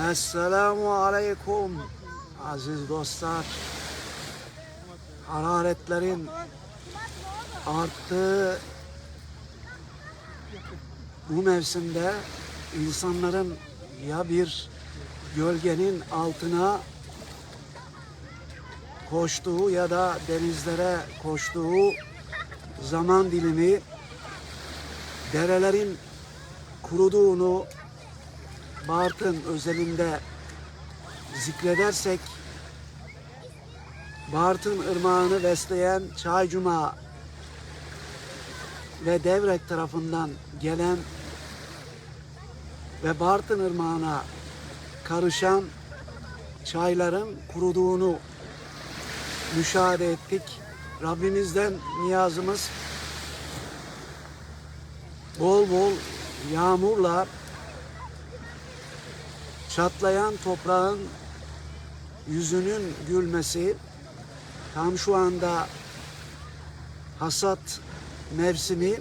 Esselamu Aleyküm aziz dostlar. Hararetlerin arttığı bu mevsimde insanların ya bir gölgenin altına koştuğu ya da denizlere koştuğu zaman dilimi derelerin kuruduğunu Bartın özelinde zikredersek Bartın ırmağını besleyen Çaycuma ve Devrek tarafından gelen ve Bartın ırmağına karışan çayların kuruduğunu müşahede ettik. Rabbimizden niyazımız bol bol yağmurla çatlayan toprağın yüzünün gülmesi tam şu anda hasat mevsimi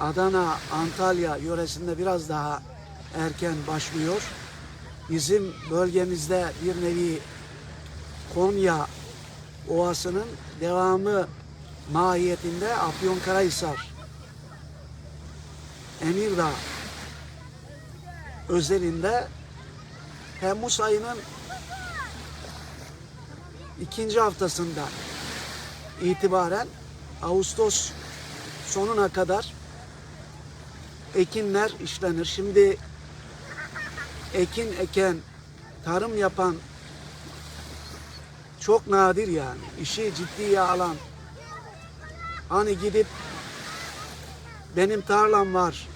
Adana, Antalya yöresinde biraz daha erken başlıyor. Bizim bölgemizde bir nevi Konya Ovası'nın devamı mahiyetinde Afyonkarahisar, Emirdağ özelinde Temmuz ayının ikinci haftasında itibaren Ağustos sonuna kadar ekinler işlenir. Şimdi ekin eken, tarım yapan çok nadir yani. İşi ciddiye alan. Hani gidip benim tarlam var,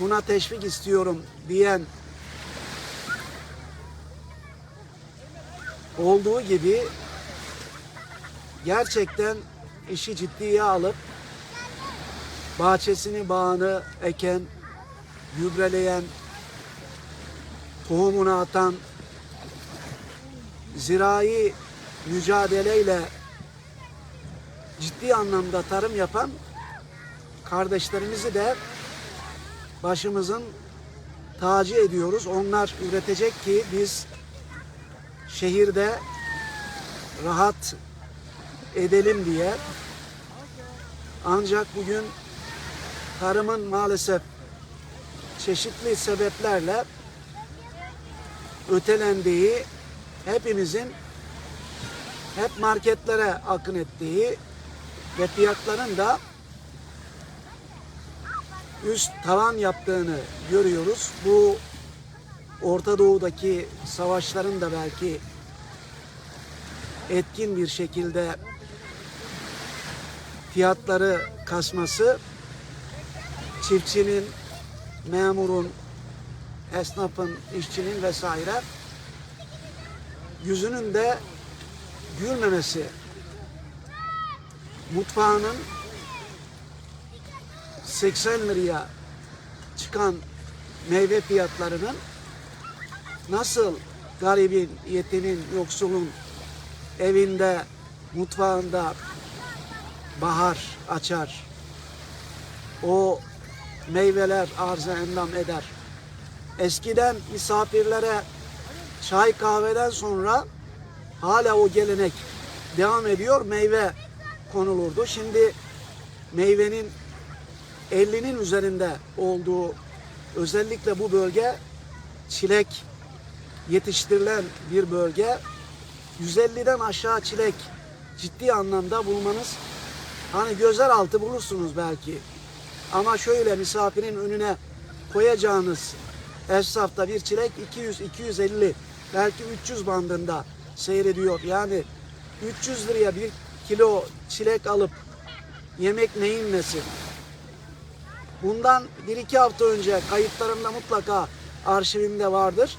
buna teşvik istiyorum diyen olduğu gibi gerçekten işi ciddiye alıp bahçesini bağını eken, gübreleyen, tohumunu atan, zirai mücadeleyle ciddi anlamda tarım yapan kardeşlerimizi de başımızın tacı ediyoruz. Onlar üretecek ki biz şehirde rahat edelim diye. Ancak bugün tarımın maalesef çeşitli sebeplerle ötelendiği, hepimizin hep marketlere akın ettiği ve fiyatların da üst tavan yaptığını görüyoruz. Bu Orta Doğu'daki savaşların da belki etkin bir şekilde fiyatları kasması çiftçinin, memurun, esnafın, işçinin vesaire yüzünün de gülmemesi mutfağının 80 liraya çıkan meyve fiyatlarının nasıl garibin, yetimin, yoksulun evinde, mutfağında bahar açar. O meyveler arıza endam eder. Eskiden misafirlere çay kahveden sonra hala o gelenek devam ediyor. Meyve konulurdu. Şimdi meyvenin 50'nin üzerinde olduğu özellikle bu bölge çilek yetiştirilen bir bölge. 150'den aşağı çilek ciddi anlamda bulmanız hani gözler altı bulursunuz belki. Ama şöyle misafirin önüne koyacağınız esnafta bir çilek 200 250 belki 300 bandında seyrediyor. Yani 300 liraya bir kilo çilek alıp yemek neyin nesi? Bundan bir iki hafta önce kayıtlarımda mutlaka arşivimde vardır.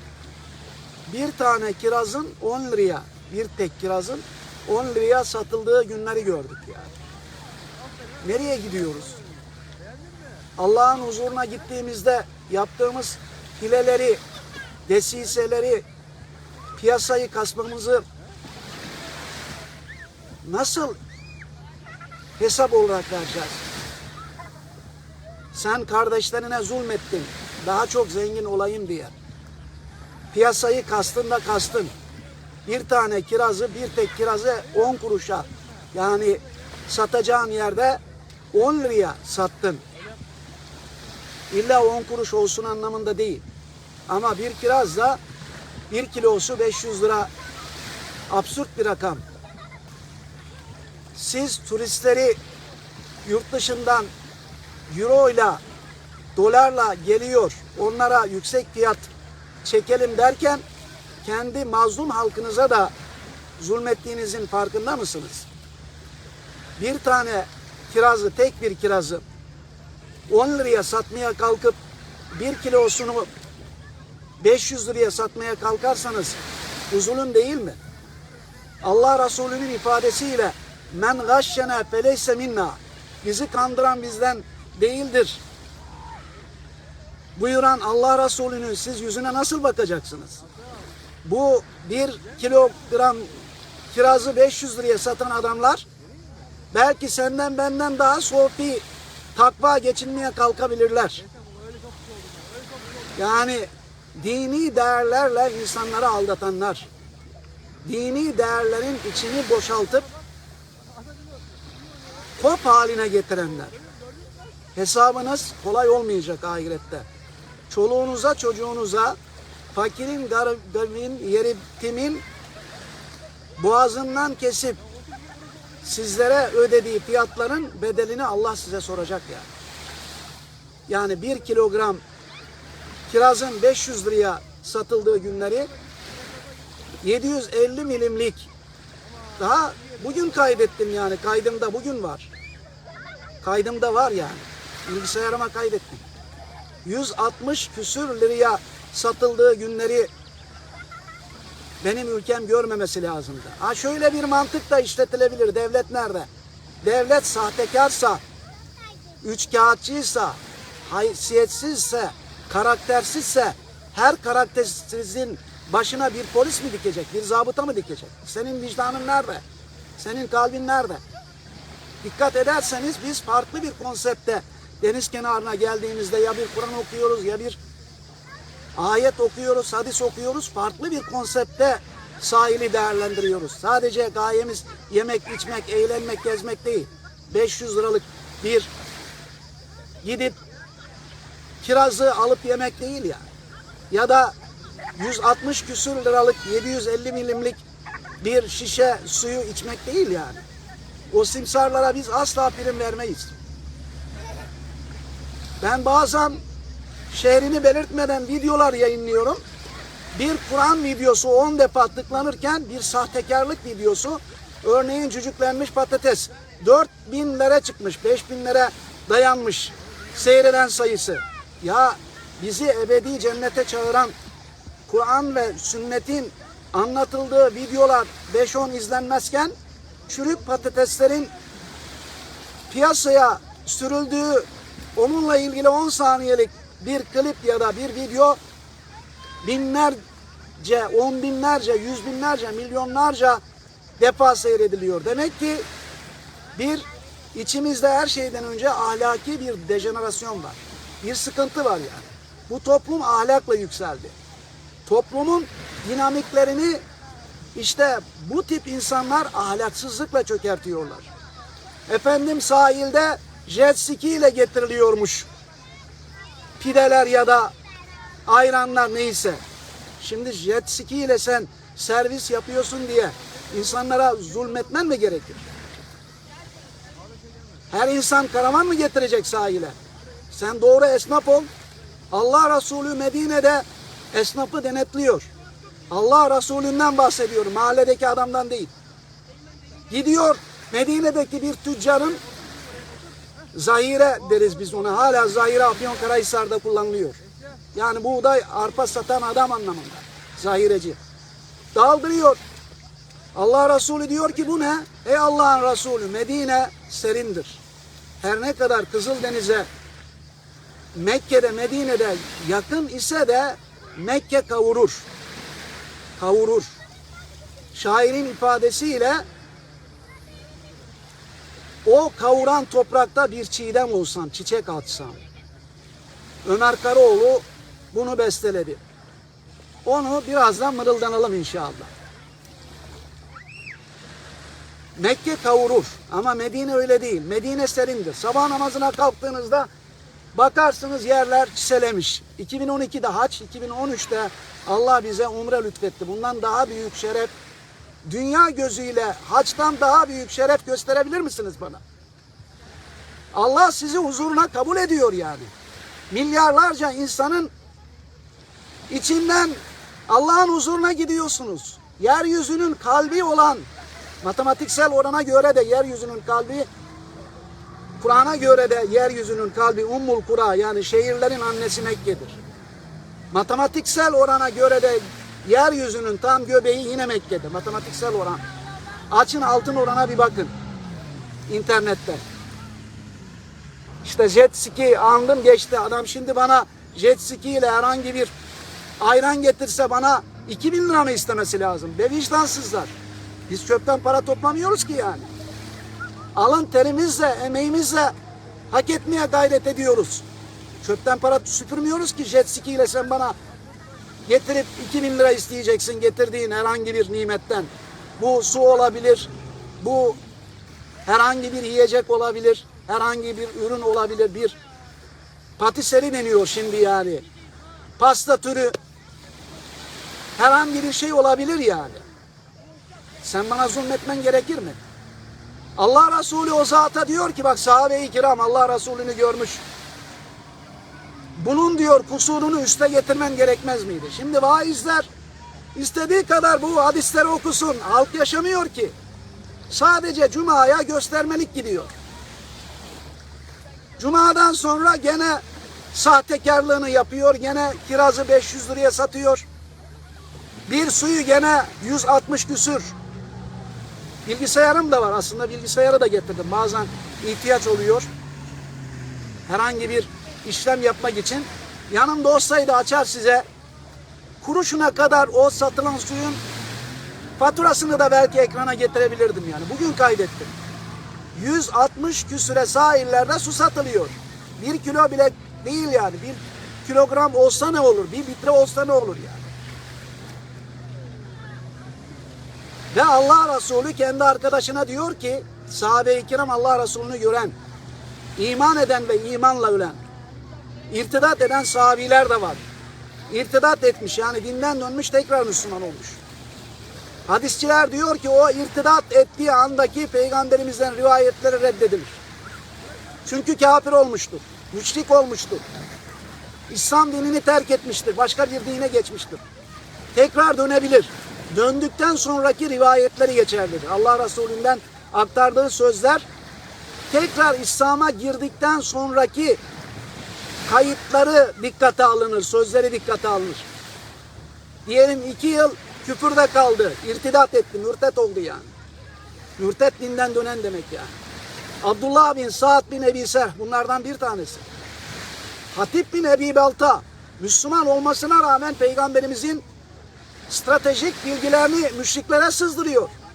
Bir tane kirazın 10 liraya, bir tek kirazın 10 liraya satıldığı günleri gördük yani. Nereye gidiyoruz? Allah'ın huzuruna gittiğimizde yaptığımız hileleri, desiseleri, piyasayı kasmamızı nasıl hesap olarak vereceğiz? Sen kardeşlerine zulmettin. Daha çok zengin olayım diye. Piyasayı kastın da kastın. Bir tane kirazı, bir tek kirazı 10 kuruşa yani satacağın yerde 10 liraya sattın. İlla 10 kuruş olsun anlamında değil. Ama bir kiraz da bir kilosu 500 lira absürt bir rakam. Siz turistleri yurt dışından euro ile dolarla geliyor onlara yüksek fiyat çekelim derken kendi mazlum halkınıza da zulmettiğinizin farkında mısınız? Bir tane kirazı, tek bir kirazı 10 liraya satmaya kalkıp bir kilosunu 500 liraya satmaya kalkarsanız bu zulüm değil mi? Allah Resulü'nün ifadesiyle men gashşena feleyse minna bizi kandıran bizden değildir. Buyuran Allah Resulü'nün siz yüzüne nasıl bakacaksınız? Bu bir kilogram kirazı 500 liraya satan adamlar belki senden benden daha sofi takva geçinmeye kalkabilirler. Yani dini değerlerle insanları aldatanlar, dini değerlerin içini boşaltıp kop haline getirenler. Hesabınız kolay olmayacak ahirette. Çoluğunuza, çocuğunuza, fakirin, garibin, yetimin boğazından kesip sizlere ödediği fiyatların bedelini Allah size soracak yani. Yani bir kilogram kirazın 500 liraya satıldığı günleri 750 milimlik daha bugün kaydettim yani kaydımda bugün var. Kaydımda var yani. Bilgisayarıma kaydettim. 160 küsür liraya satıldığı günleri benim ülkem görmemesi lazımdı. Ha şöyle bir mantık da işletilebilir. Devlet nerede? Devlet sahtekarsa, üç kağıtçıysa, haysiyetsizse, karaktersizse her karaktersizin başına bir polis mi dikecek, bir zabıta mı dikecek? Senin vicdanın nerede? Senin kalbin nerede? Dikkat ederseniz biz farklı bir konsepte deniz kenarına geldiğimizde ya bir Kur'an okuyoruz ya bir ayet okuyoruz, hadis okuyoruz. Farklı bir konsepte sahili değerlendiriyoruz. Sadece gayemiz yemek, içmek, eğlenmek, gezmek değil. 500 liralık bir gidip kirazı alıp yemek değil yani. Ya da 160 küsür liralık 750 milimlik bir şişe suyu içmek değil yani. O simsarlara biz asla prim vermeyiz. Ben bazen şehrini belirtmeden videolar yayınlıyorum. Bir Kur'an videosu 10 defa tıklanırken bir sahtekarlık videosu örneğin cücüklenmiş patates 4000'lere çıkmış 5000'lere dayanmış seyreden sayısı. Ya bizi ebedi cennete çağıran Kur'an ve sünnetin anlatıldığı videolar 5-10 izlenmezken çürük patateslerin piyasaya sürüldüğü onunla ilgili 10 saniyelik bir klip ya da bir video binlerce, on binlerce, yüz binlerce, milyonlarca defa seyrediliyor. Demek ki bir içimizde her şeyden önce ahlaki bir dejenerasyon var. Bir sıkıntı var yani. Bu toplum ahlakla yükseldi. Toplumun dinamiklerini işte bu tip insanlar ahlaksızlıkla çökertiyorlar. Efendim sahilde jet ski ile getiriliyormuş pideler ya da ayranlar neyse. Şimdi jet ski ile sen servis yapıyorsun diye insanlara zulmetmen mi gerekir? Her insan karavan mı getirecek sahile? Sen doğru esnaf ol. Allah Resulü Medine'de esnafı denetliyor. Allah Resulü'nden bahsediyorum. Mahalledeki adamdan değil. Gidiyor Medine'deki bir tüccarın zahire deriz biz ona. Hala zahire Afyonkarahisar'da kullanılıyor. Yani buğday, arpa satan adam anlamında. Zahireci. Daldırıyor. Allah Resulü diyor ki bu ne? Ey Allah'ın Resulü Medine serindir. Her ne kadar Kızıldeniz'e Mekke'de Medine'de yakın ise de Mekke kavurur. Kavurur. Şairin ifadesiyle o kavuran toprakta bir çiğdem olsam, çiçek atsam. Ömer Karaoğlu bunu besteledi. Onu birazdan mırıldanalım inşallah. Mekke kavurur ama Medine öyle değil. Medine serindir. Sabah namazına kalktığınızda bakarsınız yerler çiselemiş. 2012'de haç, 2013'te Allah bize umre lütfetti. Bundan daha büyük şeref, dünya gözüyle haçtan daha büyük şeref gösterebilir misiniz bana? Allah sizi huzuruna kabul ediyor yani. Milyarlarca insanın içinden Allah'ın huzuruna gidiyorsunuz. Yeryüzünün kalbi olan matematiksel orana göre de yeryüzünün kalbi Kur'an'a göre de yeryüzünün kalbi Ummul Kura yani şehirlerin annesi Mekke'dir. Matematiksel orana göre de yeryüzünün tam göbeği yine Mekke'de. Matematiksel oran. Açın altın orana bir bakın. İnternette. İşte jet ski andım geçti. Adam şimdi bana jet ski ile herhangi bir ayran getirse bana 2000 lira mı istemesi lazım? Be vicdansızlar. Biz çöpten para toplamıyoruz ki yani. Alın terimizle, emeğimizle hak etmeye gayret ediyoruz. Çöpten para süpürmüyoruz ki jet ski ile sen bana getirip 2000 lira isteyeceksin getirdiğin herhangi bir nimetten. Bu su olabilir, bu herhangi bir yiyecek olabilir, herhangi bir ürün olabilir, bir patiseri deniyor şimdi yani. Pasta türü herhangi bir şey olabilir yani. Sen bana zulmetmen gerekir mi? Allah Resulü o zata diyor ki bak sahabe-i kiram Allah Resulü'nü görmüş. Bunun diyor kusurunu üste getirmen gerekmez miydi? Şimdi vaizler istediği kadar bu hadisleri okusun. Halk yaşamıyor ki. Sadece Cuma'ya göstermelik gidiyor. Cuma'dan sonra gene sahtekarlığını yapıyor. Gene kirazı 500 liraya satıyor. Bir suyu gene 160 küsür. Bilgisayarım da var. Aslında bilgisayarı da getirdim. Bazen ihtiyaç oluyor. Herhangi bir işlem yapmak için. Yanımda olsaydı açar size kuruşuna kadar o satılan suyun faturasını da belki ekrana getirebilirdim yani. Bugün kaydettim. 160 küsüre sahillerde su satılıyor. Bir kilo bile değil yani. Bir kilogram olsa ne olur? Bir litre olsa ne olur yani? Ve Allah Resulü kendi arkadaşına diyor ki sahabe-i kiram Allah Resulü'nü gören, iman eden ve imanla ölen, irtidat eden sahabiler de var. İrtidat etmiş yani dinden dönmüş tekrar Müslüman olmuş. Hadisçiler diyor ki o irtidat ettiği andaki peygamberimizden rivayetleri reddedilir. Çünkü kafir olmuştur, müşrik olmuştur. İslam dinini terk etmiştir, başka bir dine geçmiştir. Tekrar dönebilir. Döndükten sonraki rivayetleri geçerlidir. Allah Resulü'nden aktardığı sözler tekrar İslam'a girdikten sonraki kayıtları dikkate alınır, sözleri dikkate alınır. Diyelim iki yıl küfürde kaldı, irtidat etti, mürtet oldu yani. Mürtet dinden dönen demek yani. Abdullah bin Sa'd bin Ebi Serh bunlardan bir tanesi. Hatip bin Ebi Balta Müslüman olmasına rağmen peygamberimizin stratejik bilgilerini müşriklere sızdırıyor.